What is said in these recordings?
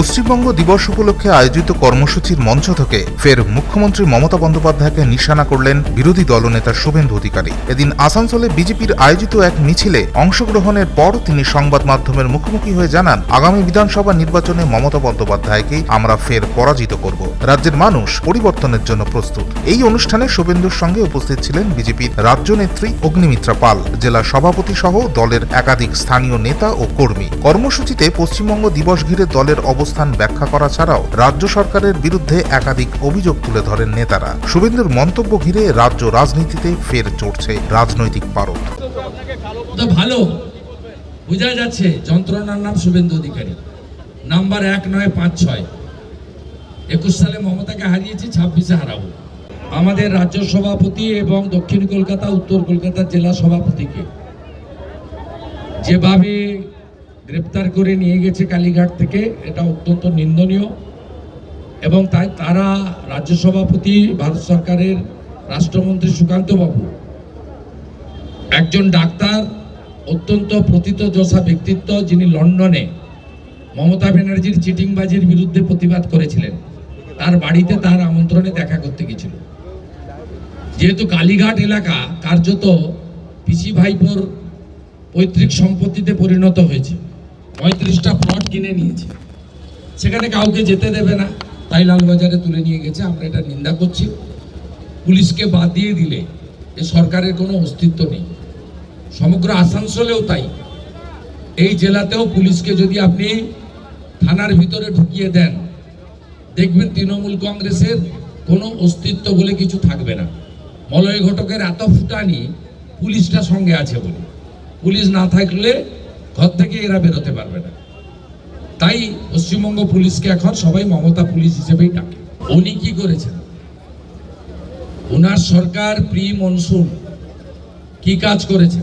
পশ্চিমবঙ্গ দিবস উপলক্ষে আয়োজিত কর্মসূচির মঞ্চ থেকে ফের মুখ্যমন্ত্রী মমতা বন্দ্যোপাধ্যায়কে নিশানা করলেন বিরোধী দলনেতা শুভেন্দু অধিকারী। এদিন আসানসোলে বিজেপির আয়োজিত এক মিছিলে অংশগ্রহণের পর তিনি সংবাদ মাধ্যমের মুখোমুখি হয়ে জানান, আগামী বিধানসভা নির্বাচনে মমতা বন্দ্যোপাধ্যায়কেই আমরা ফের পরাজিত করব। রাজ্যের মানুষ পরিবর্তনের জন্য প্রস্তুত। এই অনুষ্ঠানে শুভেন্দুর সঙ্গে উপস্থিত ছিলেন বিজেপির রাজ্য নেত্রী অগ্নিমিত্রা পাল, জেলা সভাপতি সহ দলের একাধিক স্থানীয় নেতা ও কর্মী। কর্মসূচিতে পশ্চিমবঙ্গ দিবস ঘিরে দলের অবস্থান ব্যাখ্যা করা ছাড়াও রাজ্য সরকারের বিরুদ্ধে একাধিক অভিযোগ তুলে ধরেন নেতারা। শুভেন্দুর মন্তব্য ঘিরে রাজ্য রাজনীতিতে ফের চড়ছে রাজনৈতিক পারদ। ভালো। বোঝা যাচ্ছে, যন্ত্রণার নাম শুভেন্দু অধিকারী। নাম্বার এক নয় পাঁচ ছয়। একুশ সালে মমতাকে হারিয়েছি, ছাব্বিশে হারাবো। আমাদের রাজ্য সভাপতি এবং দক্ষিণ কলকাতা, উত্তর কলকাতার জেলা সভাপতিকে যেভাবে গ্রেপ্তার করে নিয়ে গেছে কালীঘাট থেকে, এটা অত্যন্ত নিন্দনীয়। এবং তাই তারা রাজ্য সভাপতি, ভারত সরকারের রাষ্ট্রমন্ত্রী সুকান্ত বাবু, একজন ডাক্তার, অত্যন্ত প্রথিতযশা ব্যক্তিত্ব যিনি লন্ডনে মমতা ব্যানার্জির চিটিংবাজির বিরুদ্ধে প্রতিবাদ করেছিলেন। তার বাড়িতে তার আমন্ত্রণে দেখা করতে গেছিল। যেহেতু কালীঘাট এলাকা কার্যত পিসি ভাইপোর পৈতৃক সম্পত্তিতে পরিণত হয়েছে। পঁয়ত্রিশটা প্লট কিনে নিয়েছে। সেখানে কাউকে যেতে দেবে না। তাই লালবাজারে তুলে নিয়ে গেছে। আমরা এটা নিন্দা করছি। পুলিশকে বাদ দিয়ে দিলে এ সরকারের কোনো অস্তিত্ব নেই। সমগ্র আসানসোলেও তাই। এই জেলাতেও পুলিশকে যদি আপনি থানার ভিতরে ঢুকিয়ে দেন, দেখবেন তৃণমূল কংগ্রেসের কোনো অস্তিত্ব বলে কিছু থাকবে না। মলয় ঘটকের এত ফুটানি পুলিশটা সঙ্গে আছে বলে। পুলিশ না থাকলে ঘর থেকে এরা বেরোতে পারবে না। তাই পশ্চিমবঙ্গ পুলিশকে এখন সবাই মমতা পুলিশ হিসেবেই ডাকে। উনি কি করেছেন? ওনার সরকার প্রি মনসুন কি কাজ করেছেন?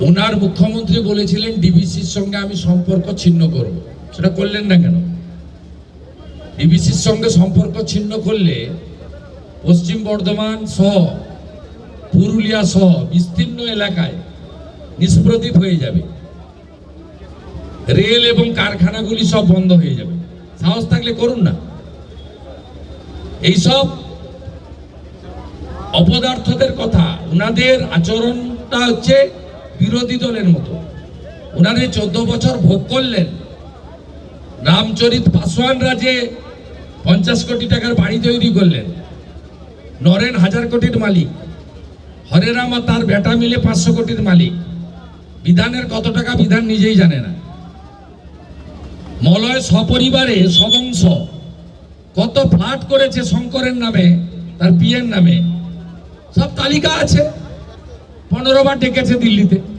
ওনার মুখ্যমন্ত্রী বলেছিলেন, ডিবিসির সঙ্গে আমি সম্পর্ক ছিন্ন করব। সেটা করলেন না কেন? ডিবিসির সঙ্গে সম্পর্ক ছিন্ন করলে পশ্চিম বর্ধমান সহ, পুরুলিয়া সহ, বিস্তীর্ণ এলাকায় নিষ্প্রদীপ হয়ে যাবে। রেল এবং কারখানাগুলি সব বন্ধ হয়ে যাবে। সাহস থাকলে করুন না। এইসব অপদার্থদের কথা ওনাদের আচরণটা হচ্ছে বিরোধী দলের মতো। ওনাদের চোদ্দ বছর ভোগ করলেন। রামচরিত পাসওয়ান রাজে পঞ্চাশ কোটি টাকার বাড়ি তৈরি করলেন। নরেন হাজার কোটির মালিক। হরেরামা তার বেটা মিলে পাঁচশো কোটির মালিক। বিধানের কত টাকা বিধান নিজেই জানে না। মলয় সপরিবারে সবংশ। কত ফ্লাট করেছে শঙ্করের নামে, তার বিয়ের নামে। সব তালিকা আছে। পনেরো বার ডেকেছে দিল্লিতে।